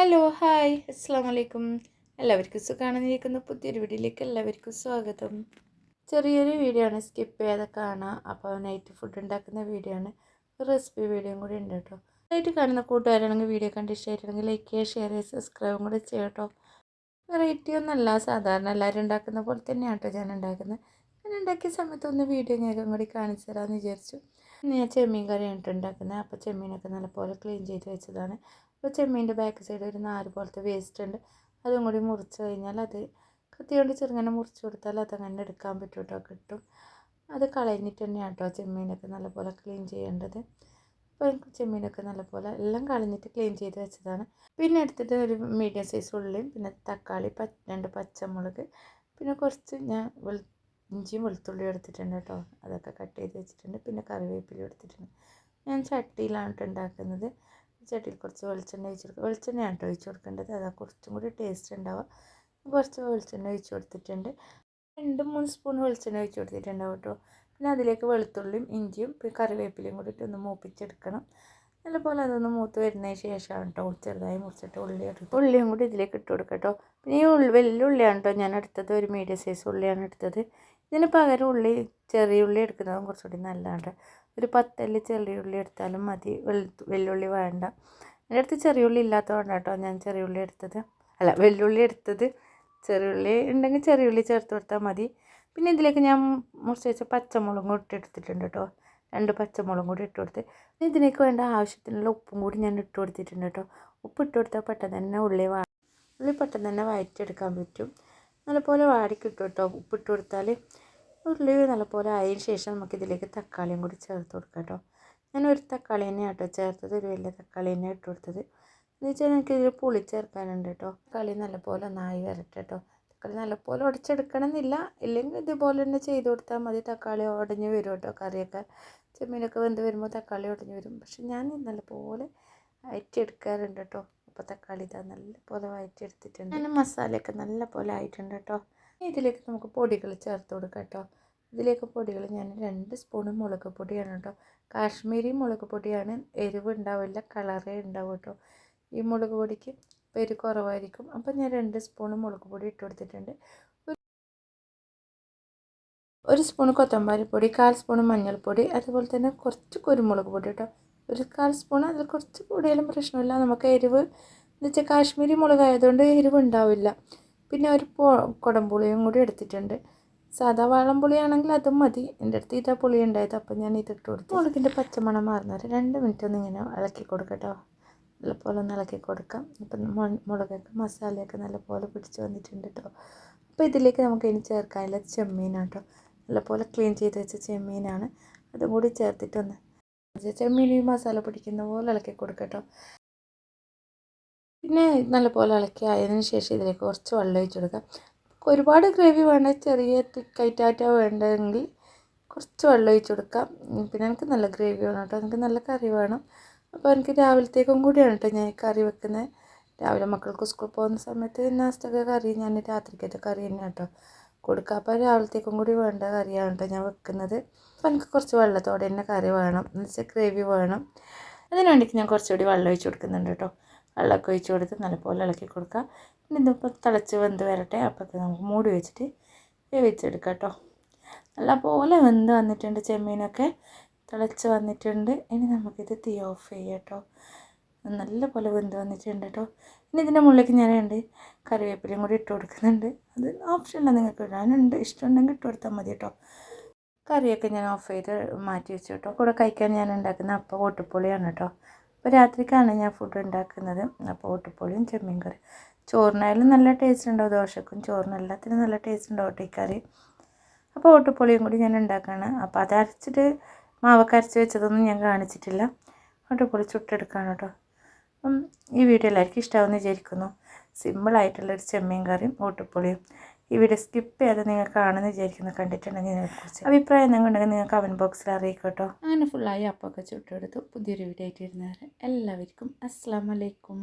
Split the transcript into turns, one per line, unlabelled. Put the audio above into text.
Hello hi അസ്സാം വലൈക്കും എല്ലാവർക്കും സുഖാണെന്നിരിക്കുന്ന. പുതിയൊരു വീഡിയോയിലേക്ക് എല്ലാവർക്കും സ്വാഗതം. ചെറിയൊരു വീഡിയോ ആണ്. സ്കിപ്പ് ചെയ്യാതെ കാണാം. അപ്പോൾ നൈറ്റ് ഫുഡ് ഉണ്ടാക്കുന്ന വീഡിയോ ആണ്. റെസിപ്പി വീഡിയോയും കൂടി ഉണ്ട് കേട്ടോ. നൈറ്റ് കാണുന്ന കൂട്ടുകാരാണെങ്കിൽ വീഡിയോ കണ്ട് ഇഷ്ടമായിട്ടുണ്ടെങ്കിൽ ലൈക്ക് ചെയ്യുക ഷെയർ ചെയ്യുക സബ്സ്ക്രൈബും കൂടി ചെയ്യുക കേട്ടോ. വെറൈറ്റി ഒന്നല്ല സാധാരണ എല്ലാവരും ഉണ്ടാക്കുന്ന പോലെ തന്നെയാണ് കേട്ടോ ഞാൻ ഉണ്ടാക്കുന്നത്. ഞാൻ ഉണ്ടാക്കിയ സമയത്ത് ഒന്ന് വീഡിയോ ഞാൻ കൂടി കാണിച്ചു തരാമെന്ന് വിചാരിച്ചു. ഞാൻ ചെമ്മീൻ കറിയാണ് ഉണ്ടാക്കുന്നത്. അപ്പോൾ ചെമ്മീനൊക്കെ നല്ലപോലെ ക്ലീൻ ചെയ്ത് വെച്ചതാണ്. അപ്പോൾ ചെമ്മീന്റെ ബാക്ക് സൈഡ് ഒരു നാല് പോലത്തെ വേസ്റ്റ് ഉണ്ട്. അതും കൂടി മുറിച്ച് കഴിഞ്ഞാൽ അത് കത്തി കൊണ്ട് ചെറുങ്ങനെ മുറിച്ച് കൊടുത്താൽ അതങ്ങനെ എടുക്കാൻ പറ്റും കേട്ടോ. അത് കളഞ്ഞിട്ട് തന്നെയാണ് കേട്ടോ ചെമ്മീനൊക്കെ നല്ലപോലെ ക്ലീൻ ചെയ്യേണ്ടത്. അപ്പോൾ എനിക്ക് ചെമ്മീനൊക്കെ നല്ലപോലെ എല്ലാം കളഞ്ഞിട്ട് ക്ലീൻ ചെയ്ത് വെച്ചതാണ്. പിന്നെ എടുത്തിട്ട് ഒരു മീഡിയം സൈസ് ഉള്ളിയും പിന്നെ തക്കാളി രണ്ട് പച്ചമുളക് പിന്നെ കുറച്ച് ഞാൻ ഇഞ്ചിയും വെളുത്തുള്ളിയും എടുത്തിട്ടുണ്ട് കേട്ടോ. അതൊക്കെ കട്ട് ചെയ്ത് വെച്ചിട്ടുണ്ട്. പിന്നെ കറിവേപ്പിലും എടുത്തിട്ടുണ്ട്. ഞാൻ ചട്ടിയിലാണ് കേട്ടോ ഉണ്ടാക്കുന്നത്. ചട്ടിയിൽ കുറച്ച് വെളിച്ചെണ്ണ ഒഴിച്ച് കൊടുക്കുക വെളിച്ചെണ്ണയാണ് കേട്ടോ ഒഴിച്ച് കൊടുക്കേണ്ടത്. അതാ കുറച്ചും കൂടി ടേസ്റ്റ് ഉണ്ടാവുക. കുറച്ച് വെളിച്ചെണ്ണ ഒഴിച്ച് കൊടുത്തിട്ടുണ്ട്. രണ്ട് മൂന്ന് സ്പൂൺ വെളിച്ചെണ്ണ ഒഴിച്ച് കൊടുത്തിട്ടുണ്ടാവും കേട്ടോ പിന്നെ അതിലേക്ക് വെളുത്തുള്ളിയും ഇഞ്ചിയും പിന്നെ കറിവേപ്പിലയും കൂടിയിട്ട് ഒന്ന് മൂപ്പിച്ചെടുക്കണം. നല്ലപോലെ അതൊന്ന് മൂത്ത് വരുന്നതിന് ശേഷമാണ് കേട്ടോ ചെറുതായി മുറിച്ചിട്ട് ഉള്ളി എടുക്കും ഉള്ളിയും കൂടി ഇതിലേക്ക് ഇട്ട് കൊടുക്കാം കേട്ടോ പിന്നെ ഈ ഉള്ളി വലിയ ഉള്ളിയാണ് കേട്ടോ ഞാൻ എടുത്തത്. ഒരു മീഡിയം സൈസ് ഉള്ളിയാണ് എടുത്തത്. ഇതിന് പകരം ഉള്ളി ചെറിയ ഉള്ളി എടുക്കുന്നതും കുറച്ചുകൂടി നല്ലതാണ് ഒരു പത്തല്ലി ചെറിയ ഉള്ളി എടുത്താലും മതി. വെല്ലുള്ളി വേണ്ട. എന്റെ അടുത്ത് ചെറിയ ഉള്ളി ഇല്ലാത്തതുകൊണ്ട് കേട്ടോ ഞാൻ ചെറിയ ഉള്ളി എടുത്തത്. അല്ല വെല്ലുള്ളി എടുത്തത്. ചെറിയ ഉള്ളി ഉണ്ടെങ്കിൽ ചെറിയ ഉള്ളി ചേർത്ത് കൊടുത്താൽ മതി. പിന്നെ ഇതിലേക്ക് ഞാൻ മുറിച്ച് വെച്ച പച്ചമുളകും ഇട്ടെടുത്തിട്ടുണ്ട് കേട്ടോ രണ്ട് പച്ചമുളകും കൂടി ഇട്ട് കൊടുത്ത് ഇതിലേക്ക് വേണ്ട ആവശ്യത്തിനുള്ള ഉപ്പും കൂടി ഞാൻ ഇട്ട് കൊടുത്തിട്ടുണ്ട് കേട്ടോ. ഉപ്പ് ഇട്ട് കൊടുത്താൽ പെട്ടെന്ന് തന്നെ ഉള്ളി വാ ഉള്ളി പെട്ടെന്ന് തന്നെ വഴറ്റിയെടുക്കാൻ പറ്റും. നല്ലപോലെ വാടിക്കിട്ടും കേട്ടോ ഉപ്പിട്ട് കൊടുത്താൽ ഉള്ളി നല്ലപോലെ ആയതിന് ശേഷം നമുക്ക് ഇതിലേക്ക് തക്കാളിയും കൂടി ചേർത്ത് കൊടുക്കാം കേട്ടോ. ഞാൻ ഒരു തക്കാളി തന്നെയാണ് കേട്ടോ ചേർത്തത് ഒരു വലിയ തക്കാളി തന്നെ ഇട്ട് കൊടുത്തത്. എന്ന് വെച്ചാൽ എനിക്കിതിൽ പുളി ചേർക്കാനുണ്ട് കേട്ടോ. തക്കാളി നല്ലപോലെ ഒന്നായി വരട്ടെ കേട്ടോ. തക്കാളി നല്ലപോലെ ഉടച്ചെടുക്കണം എന്നില്ല ഇല്ലെങ്കിൽ ഇതുപോലെ തന്നെ ചെയ്ത് കൊടുത്താൽ മതി. തക്കാളി ഉടഞ്ഞ് വരും കേട്ടോ കറിയൊക്കെ. ചെമ്മീനൊക്കെ വെന്ത് വരുമ്പോൾ തക്കാളി ഉടഞ്ഞ് വരും. പക്ഷെ ഞാൻ നല്ലപോലെ അയറ്റെടുക്കാറുണ്ട് കേട്ടോ. അപ്പോൾ തക്കാളി ഇതാ നല്ലപോലെ വയറ്റെടുത്തിട്ടുണ്ട് ഞാൻ മസാലയൊക്കെ നല്ലപോലെ ആയിട്ടുണ്ട് കേട്ടോ. ഇതിലേക്ക് നമുക്ക് പൊടികൾ ചേർത്ത് കൊടുക്കാം കേട്ടോ. ഇതിലേക്ക് പൊടികൾ ഞാൻ രണ്ട് സ്പൂൺ മുളക് പൊടിയാണ് കേട്ടോ. കാശ്മീരി മുളക് പൊടിയാണ്. എരിവ് ഉണ്ടാവില്ല കളറേ ഉണ്ടാവും കേട്ടോ. ഈ മുളക് പൊടിക്ക് പെരു കുറവായിരിക്കും. അപ്പം ഞാൻ രണ്ട് സ്പൂൺ മുളക് പൊടി ഇട്ട് കൊടുത്തിട്ടുണ്ട്. ഒരു സ്പൂൺ കൊത്തമ്പാരി പൊടി കാൽ സ്പൂൺ മഞ്ഞൾപ്പൊടി അതുപോലെ തന്നെ കുറച്ച് കുരുമുളക് പൊടി കേട്ടോ ഒരു കാൽ സ്പൂൺ അതിൽ കുറച്ച് കൂടിയാലും പ്രശ്നമില്ല. നമുക്ക് എരിവ് എന്ന് വെച്ചാൽ കാശ്മീരി മുളക് ആയതുകൊണ്ട് എരിവ് ഉണ്ടാവില്ല. പിന്നെ ഒരു കുടംപുളിയും കൂടി എടുത്തിട്ടുണ്ട്. സാധാ വാളംപുളിയാണെങ്കിൽ അതും മതി. എന്റെ അടുത്ത് ഇതാ പുളി ഉണ്ടായത് അപ്പം ഞാൻ ഇതിട്ട് കൊടുത്തു. മുളകിന്റെ പച്ചമണം മാറുന്നവരെ രണ്ട് മിനിറ്റ് ഒന്ന് ഇങ്ങനെ ഇളക്കി കൊടുക്കട്ടോ നല്ലപോലെ ഒന്ന് ഇളക്കി കൊടുക്കാം. ഇപ്പം മുളകൊക്കെ മസാലയൊക്കെ നല്ലപോലെ പിടിച്ച് വന്നിട്ടുണ്ട് കേട്ടോ അപ്പോൾ ഇതിലേക്ക് നമുക്ക് ഇനി ചേർക്കാനുള്ള ചെമ്മീനാണ് കേട്ടോ നല്ലപോലെ ക്ലീൻ ചെയ്ത് വെച്ച ചെമ്മീനാണ് അതും കൂടി ചേർത്തിട്ടൊന്ന് ചെമ്മീൻ മസാല പിടിക്കുന്ന പോലെ ഇളക്കി കൊടുക്കട്ടോ പിന്നെ നല്ലപോലെ ഇളക്കി ആയതിനു ശേഷം ഇതിലേക്ക് കുറച്ച് വെള്ളം ഒഴിച്ചു കൊടുക്കാം. ഒരുപാട് ഗ്രേവി വേണ്ട ചെറിയ തിക്കായിട്ടാറ്റ വേണ്ടെങ്കിൽ കുറച്ച് വെള്ളം ഒഴിച്ചു കൊടുക്കാം. പിന്നെ എനിക്ക് നല്ല ഗ്രേവി വേണം കേട്ടോ എനിക്ക് നല്ല കറി വേണം. അപ്പോൾ എനിക്ക് രാവിലത്തേക്കും കൂടിയാണ് കേട്ടോ ഞാൻ കറി വെക്കുന്നത്. രാവിലെ മക്കൾക്ക് സ്കൂളിൽ പോകുന്ന സമയത്ത് നാസ്തക കറി ഞാൻ രാത്രിക്കത്തെ കറി തന്നെ കേട്ടോ കൊടുക്കുക. അപ്പോൾ രാവിലത്തേക്കും കൂടി വേണ്ട കറിയാണ് കേട്ടോ ഞാൻ വെക്കുന്നത്. അപ്പോൾ എനിക്ക് കുറച്ച് വെള്ളത്തോടെ തന്നെ കറി വേണം. എന്ന് വെച്ചാൽ ഗ്രേവി വേണം. അതിന് വേണ്ടിയിട്ട് ഞാൻ കുറച്ചുകൂടി വെള്ളം ഒഴിച്ച് കൊടുക്കുന്നുണ്ട് കേട്ടോ. വെള്ളമൊക്കെ ഒഴിച്ച് കൊടുത്ത് നല്ലപോലെ ഇളക്കി കൊടുക്കുക. പിന്നെ ഇതിപ്പോൾ തിളച്ച് വെന്ത് വരട്ടെ. അപ്പോഴത്തെ നമുക്ക് മൂടി വെച്ചിട്ട് വേവിച്ചെടുക്കാം കേട്ടോ. നല്ലപോലെ വെന്ത് വന്നിട്ടുണ്ട് ചെമ്മീനൊക്കെ. തിളച്ച് വന്നിട്ടുണ്ട്. ഇനി നമുക്കിത് തീ ഓഫ് ചെയ്യാം കേട്ടോ. നല്ല പോലെ വെന്ത് വന്നിട്ടുണ്ട് കേട്ടോ. ഇനി ഇതിന്റെ മുകളിലേക്ക് ഞാൻ ഉണ്ട് കറിവേപ്പിലയും കൂടി ഇട്ട് കൊടുക്കുന്നുണ്ട്. അത് ഓപ്ഷനില്ല നിങ്ങൾക്ക് ഇടാനുണ്ട്. ഇഷ്ടമുണ്ടെങ്കിൽ ഇട്ട് കൊടുത്താൽ മതി കേട്ടോ. കറിയൊക്കെ ഞാൻ ഓഫ് ചെയ്ത് മാറ്റി വെച്ചു കേട്ടോ. കൂടെ കഴിക്കാൻ ഞാൻ ഉണ്ടാക്കുന്ന അപ്പം ഓട്ടുപൊളിയാണ് കേട്ടോ. അപ്പോൾ രാത്രിക്കാണ് ഞാൻ ഫുഡ് ഉണ്ടാക്കുന്നത്. അപ്പോൾ ഓട്ടുപൊളിയും ചെമ്മീൻ കറി. ചോറിനായാലും നല്ല ടേസ്റ്റ് ഉണ്ടാവും. ദോശക്കും ചോറിന് എല്ലാത്തിനും നല്ല ടേസ്റ്റ് ഉണ്ടാവും ഓട്ടിക്കറി. കറി അപ്പോൾ ഓട്ടുപൊളിയും കൂടി ഞാൻ ഉണ്ടാക്കുകയാണ്. അപ്പോൾ അരച്ചിട്ട് മാവൊക്കെ അരച്ച് വെച്ചതൊന്നും ഞാൻ കാണിച്ചിട്ടില്ല. ഓട്ടുപൊളി ചുട്ടെടുക്കാണ് കേട്ടോ അപ്പം ഈ വീഡിയോ എല്ലാവർക്കും ഇഷ്ടമാവുമെന്ന് വിചാരിക്കുന്നു. സിമ്പിളായിട്ടുള്ളൊരു ചെമ്മീൻ കറിയും ഓട്ടുപൊളിയും. ഈ വീഡിയോ സ്കിപ്പ് ചെയ്യാതെ നിങ്ങൾ കാണുമെന്ന് വിചാരിക്കുന്നു. കണ്ടിട്ടുണ്ടെങ്കിൽ ഇതിനെക്കുറിച്ച് അഭിപ്രായം ഉണ്ടെങ്കിൽ നിങ്ങൾക്ക് കമന്റ് ബോക്സിൽ അറിയിക്കട്ടോ. അങ്ങനെ ഫുള്ളായി അപ്പൊക്കെ ചുട്ടെടുത്ത്. പുതിയൊരു വീഡിയോ ആയിട്ട് ഇരുന്നവരെ എല്ലാവർക്കും അസ്സാം വലൈക്കും